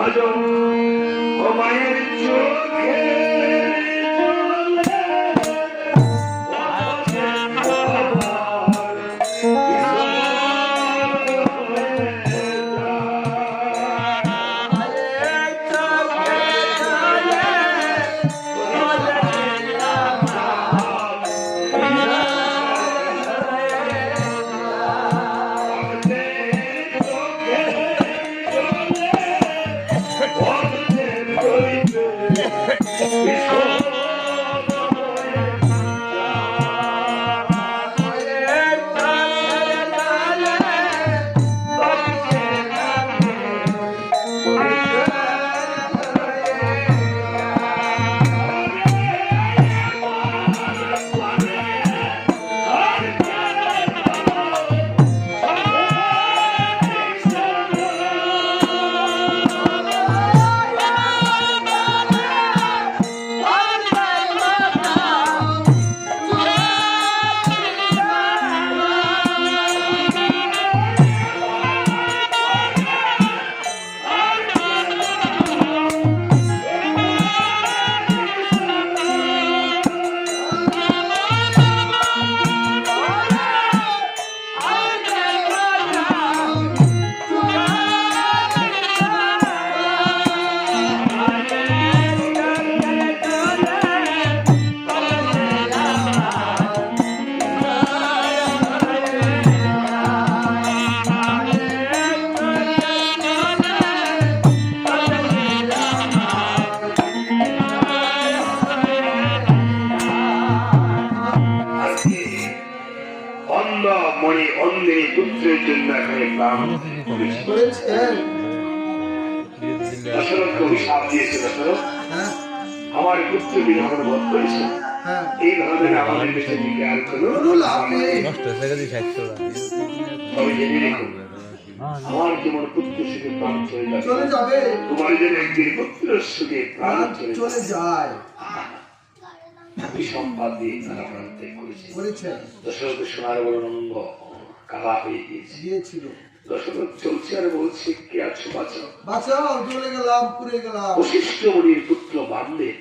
ভজন মণি অন্ধের পুত্রের জন্য এখানে প্রাণ হ্যাঁ আমার পুত্রকে যখন বধ করেছে। হ্যাঁ এই ধরনের আমাদের দেশে দিকে আর কোনো কোনো লাভ নেই নষ্ট হয়ে গেছে ষাটশো তবে জেনে রেখো আমার যেমন পুত্র সুখে প্রাণ চলে যাবে। তোমার যেন একদিন পুত্র সুখে প্রাণ চলে চলে যায়। সম্পাদ দিয়ে তারা করেছে। সোনার কালা হয়ে গিয়েছে। দশরথ চলছে আর বলছে কে আছো? বাঁচাও। বাঁচাও চলে গেলাম পুড়ে গেলাম। বশিষ্ঠ মুনির পুত্র বামদেব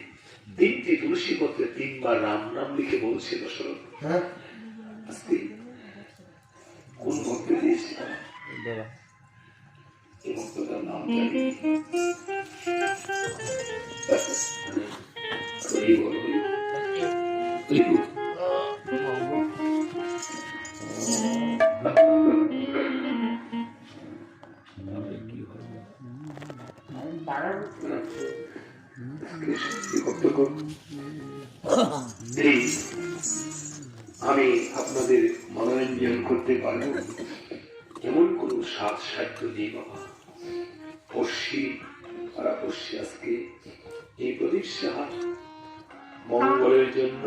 তিনটি তুলসী পত্রে তিনবার রাম নাম লিখে বলছে দশরথ হ্যাঁ। কোন ভক্তি দিয়েছে এই ভক্তটার নাম জানি। এই আমি আপনাদের মনোরঞ্জন করতে পারব। এমন কোন সাজ সাধ্য নেই বাবা। পড়শি আর পড়শি আজকে এই প্রদীপ সাহা মঙ্গলের জন্য